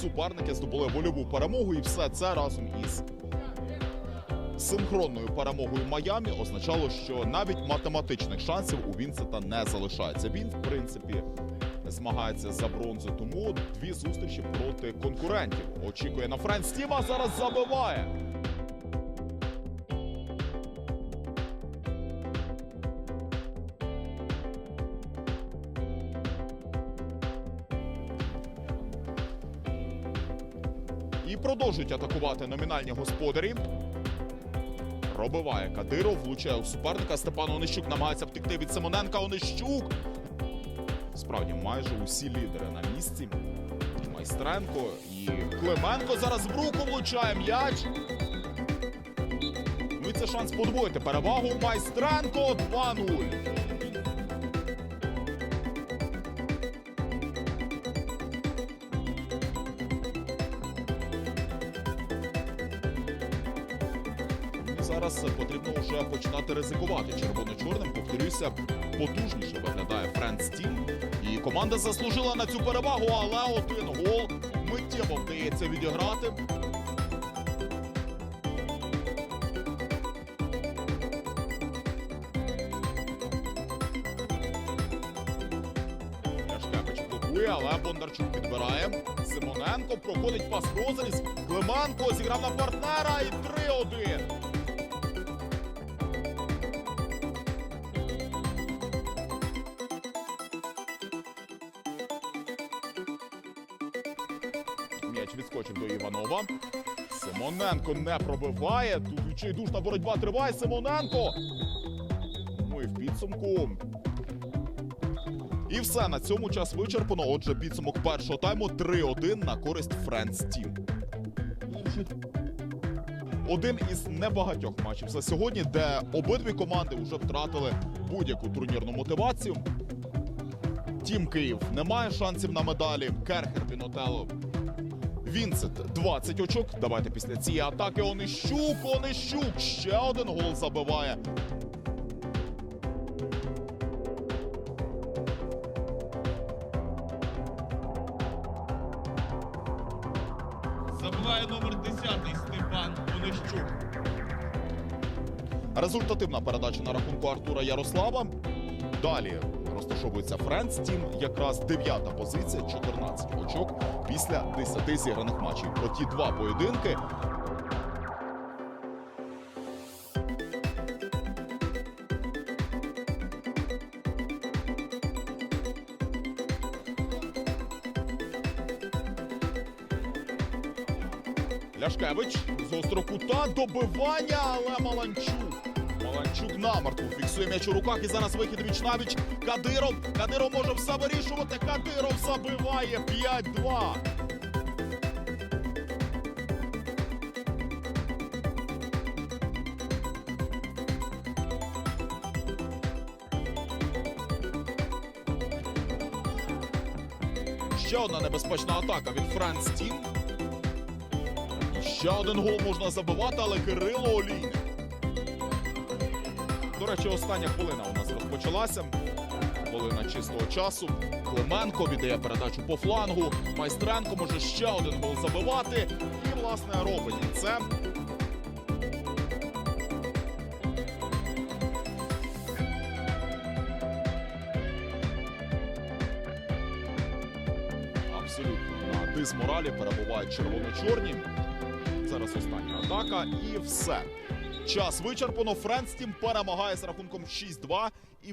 Суперники здобули вольову перемогу, і все це разом із синхронною перемогою Майамі означало, що навіть математичних шансів у Вінсета не залишається. Він, в принципі, змагається за бронзу, тому дві зустрічі проти конкурентів. Очікує на Френс Тіма, зараз забиває. І продовжують атакувати номінальні господарі. Пробиває Кадиров, влучає у суперника. Степан Онищук намагається втекти від Симоненка. Онищук. Справді, майже усі лідери на місці. І Майстренко і Клименко зараз в руку влучає м'яч. Ну і це шанс подвоїти перевагу. Майстренко 2-0. Зараз потрібно вже починати ризикувати червоно-чорним. Повторюся, потужніше виглядає Френс Тім. І команда заслужила на цю перевагу, але один гол миттєво вдається відіграти. Але Бондарчук підбирає. Симоненко проходить пас розріз. Клименко зіграв на партнера і 3-1. М'яч відскочив до Іванова. Симоненко не пробиває. Тут відчайдушна боротьба триває. Симоненко. Ну і в підсумку. І все на цьому час вичерпано. Отже, підсумок першого тайму 3-1 на користь Френс Тім. Один із небагатьох матчів за сьогодні, де обидві команди вже втратили будь-яку турнірну мотивацію. Тім Київ не має шансів на медалі. Керхер Пінотело. Вінсент 20 очок. Давайте після цієї атаки Онищук, Онищук ще один гол забиває. Забиває номер 10 Степан Онищук. Результативна передача на рахунку Артура Ярослава. Далі розташовується Френц Тім, якраз дев'ята позиція, 14 очок після 10 зіграних матчів. Про ті два поєдинки. Ляшкевич з острого кута добивання, але Маланчук. Маланчук намертво фіксує м'яч у руках і зараз вихід віч навіч. Кадиров. Кадиров може все вирішувати. Кадиров забиває 5-2. Ще одна небезпечна атака від Франц Тім. Ще один гол можна забивати, але Кирило Олійник. До речі, остання хвилина у нас розпочалася. Хвилина чистого часу. Клименко віддає передачу по флангу. Майстренко може ще один гол забивати. І, власне, робить це. Абсолютно на дисморалі перебувають червоно-чорні. Зараз остання атака і все. Час вичерпано. Френстім перемагає з рахунком 6-2 і